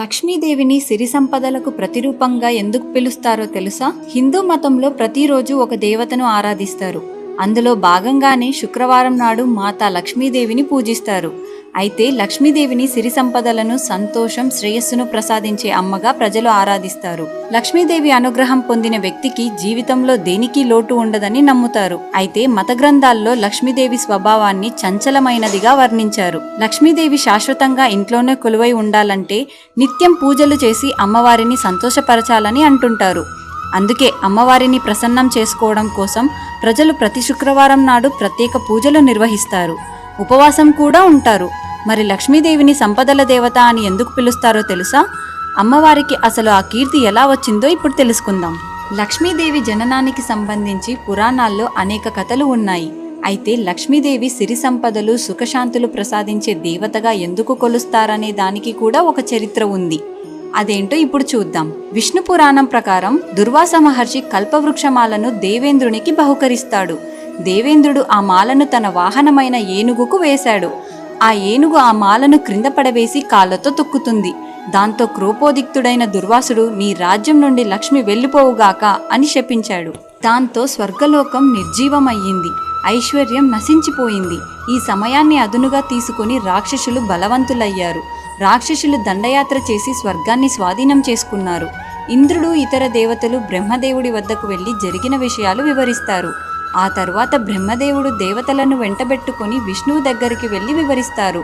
లక్ష్మీదేవిని సిరి సంపదలకు ప్రతిరూపంగా ఎందుకు పిలుస్తారో తెలుసా? హిందూ మతంలో ప్రతిరోజు ఒక దేవతను ఆరాధిస్తారు. అందులో భాగంగానే శుక్రవారం నాడు మాతా లక్ష్మీదేవిని పూజిస్తారు. అయితే లక్ష్మీదేవిని సిరి సంపదలను సంతోషం శ్రేయస్సును ప్రసాదించే అమ్మగా ప్రజలు ఆరాధిస్తారు. లక్ష్మీదేవి అనుగ్రహం పొందిన వ్యక్తికి జీవితంలో దేనికి లోటు ఉండదని నమ్ముతారు. అయితే మత గ్రంథాల్లో లక్ష్మీదేవి స్వభావాన్ని చంచలమైనదిగా వర్ణించారు. లక్ష్మీదేవి శాశ్వతంగా ఇంట్లోనే కొలువై ఉండాలంటే నిత్యం పూజలు చేసి అమ్మవారిని సంతోషపరచాలని అంటుంటారు. అందుకే అమ్మవారిని ప్రసన్నం చేసుకోవడం కోసం ప్రజలు ప్రతి శుక్రవారం నాడు ప్రత్యేక పూజలు నిర్వహిస్తారు. ఉపవాసం కూడా ఉంటారు. మరి లక్ష్మీదేవిని సంపదల దేవత అని ఎందుకు పిలుస్తారో తెలుసా? అమ్మవారికి అసలు ఆ కీర్తి ఎలా వచ్చిందో ఇప్పుడు తెలుసుకుందాం. లక్ష్మీదేవి జననానికి సంబంధించి పురాణాల్లో అనేక కథలు ఉన్నాయి. అయితే లక్ష్మీదేవి సిరి సంపదలు సుఖశాంతులు ప్రసాదించే దేవతగా ఎందుకు కొలుస్తారనే దానికి కూడా ఒక చరిత్ర ఉంది. అదేంటో ఇప్పుడు చూద్దాం. విష్ణు పురాణం ప్రకారం దుర్వాస మహర్షి కల్పవృక్షమాలను దేవేంద్రునికి బహుకరిస్తాడు. దేవేంద్రుడు ఆ మాలను తన వాహనమైన ఏనుగుకు వేశాడు. ఆ ఏనుగు ఆ మాలను క్రింద పడవేసి కాళ్ళతో తొక్కుతుంది. దాంతో క్రోపోదిక్తుడైన దుర్వాసుడు నీ రాజ్యం నుండి లక్ష్మి వెళ్ళిపోవుగాక అని శపించాడు. దాంతో స్వర్గలోకం నిర్జీవమయ్యింది. ఐశ్వర్యం నశించిపోయింది. ఈ సమయాన్ని అదునుగా తీసుకుని రాక్షసులు బలవంతులయ్యారు. రాక్షసులు దండయాత్ర చేసి స్వర్గాన్ని స్వాధీనం చేసుకున్నారు. ఇంద్రుడు ఇతర దేవతలు బ్రహ్మదేవుడి వద్దకు వెళ్ళి జరిగిన విషయాలు వివరిస్తారు. ఆ తర్వాత బ్రహ్మదేవుడు దేవతలను వెంటబెట్టుకొని విష్ణువు దగ్గరికి వెళ్ళి వివరిస్తారు.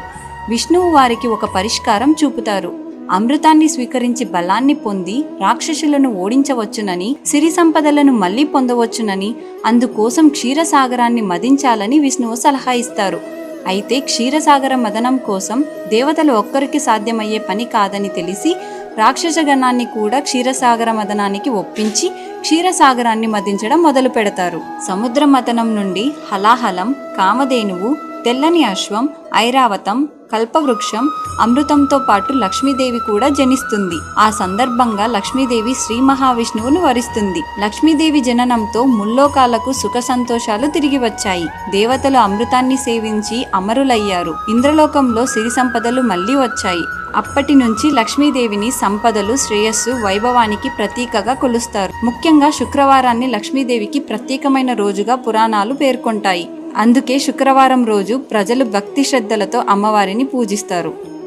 విష్ణువు వారికి ఒక పరిష్కారం చూపుతారు. అమృతాన్ని స్వీకరించి బలాన్ని పొంది రాక్షసులను ఓడించవచ్చునని సిరి సంపదలను మళ్ళీ పొందవచ్చునని అందుకోసం క్షీరసాగరాన్ని మదించాలని విష్ణువు సలహా ఇస్తారు. అయితే క్షీరసాగర మదనం కోసం దేవతలు ఒక్కరికి సాధ్యమయ్యే పని కాదని తెలిసి రాక్షసగణాన్ని కూడా క్షీరసాగర మదనానికి ఒప్పించి క్షీరసాగరాన్ని మదించడం మొదలు పెడతారు సముద్ర మథనం నుండి హలాహలం కామధేనువు తెల్లని అశ్వం ఐరావతం కల్పవృక్షం అమృతంతో పాటు లక్ష్మీదేవి కూడా జనిస్తుంది. ఆ సందర్భంగా లక్ష్మీదేవి శ్రీ మహావిష్ణువును వరిస్తుంది. లక్ష్మీదేవి జననంతో ముల్లోకాలకు సుఖ సంతోషాలు తిరిగి వచ్చాయి. దేవతలు అమృతాన్ని సేవించి అమరులయ్యారు. ఇంద్రలోకంలో సిరి సంపదలు మళ్ళీ వచ్చాయి. అప్పటి నుంచి లక్ష్మీదేవిని సంపదలు శ్రేయస్సు వైభవానికి ప్రతీకగా కొలుస్తారు. ముఖ్యంగా శుక్రవారాన్ని లక్ష్మీదేవికి ప్రత్యేకమైన రోజుగా పురాణాలు పేర్కొంటాయి. అందుకే శుక్రవారం రోజు ప్రజలు భక్తి శ్రద్ధలతో అమ్మవారిని పూజిస్తారు.